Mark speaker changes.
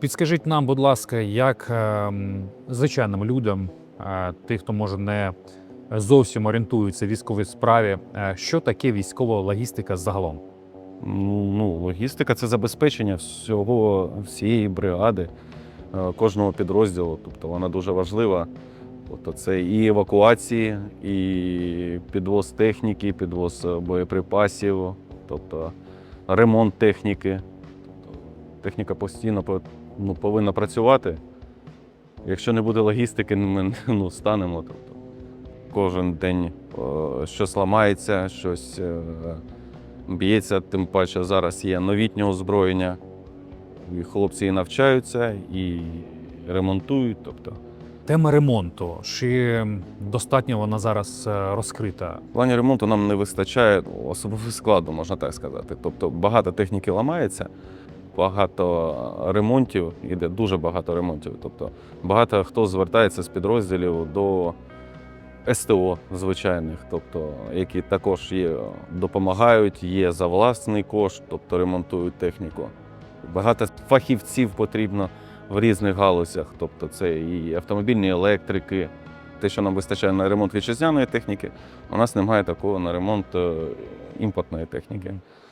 Speaker 1: Підскажіть нам, будь ласка, як ем, звичайним людям, е, тих, хто може не зовсім орієнтується в військовій справі, е, що таке військова логістика загалом?
Speaker 2: Ну, логістика це забезпечення всього, всієї бригади, е, кожного підрозділу. Тобто вона дуже важлива. Тобто це і евакуації, і підвоз техніки, підвоз е, боєприпасів, тобто ремонт техніки. Техніка постійно ну, повинна працювати. Якщо не буде логістики, ми ну, станемо. Тобто, кожен день щось ламається, щось. е, б'ється, тим паче зараз є новітнє озброєння. І хлопці і навчаються, і ремонтують. Тобто,
Speaker 1: Тема ремонту. Чи достатньо вона зараз е, розкрита?
Speaker 2: в плані ремонту нам не вистачає особового складу, можна так сказати. Тобто багато техніки ламається, багато ремонтів, іде дуже багато ремонтів. Тобто багато хто звертається з підрозділів до СТО звичайних, тобто, які також є, допомагають, є за власний кошт, тобто ремонтують техніку. Багато фахівців потрібно в різних галузях, тобто це і автомобільні електрики. Те, що нам вистачає на ремонт вітчизняної техніки, у нас немає такого на ремонт е, імпортної техніки.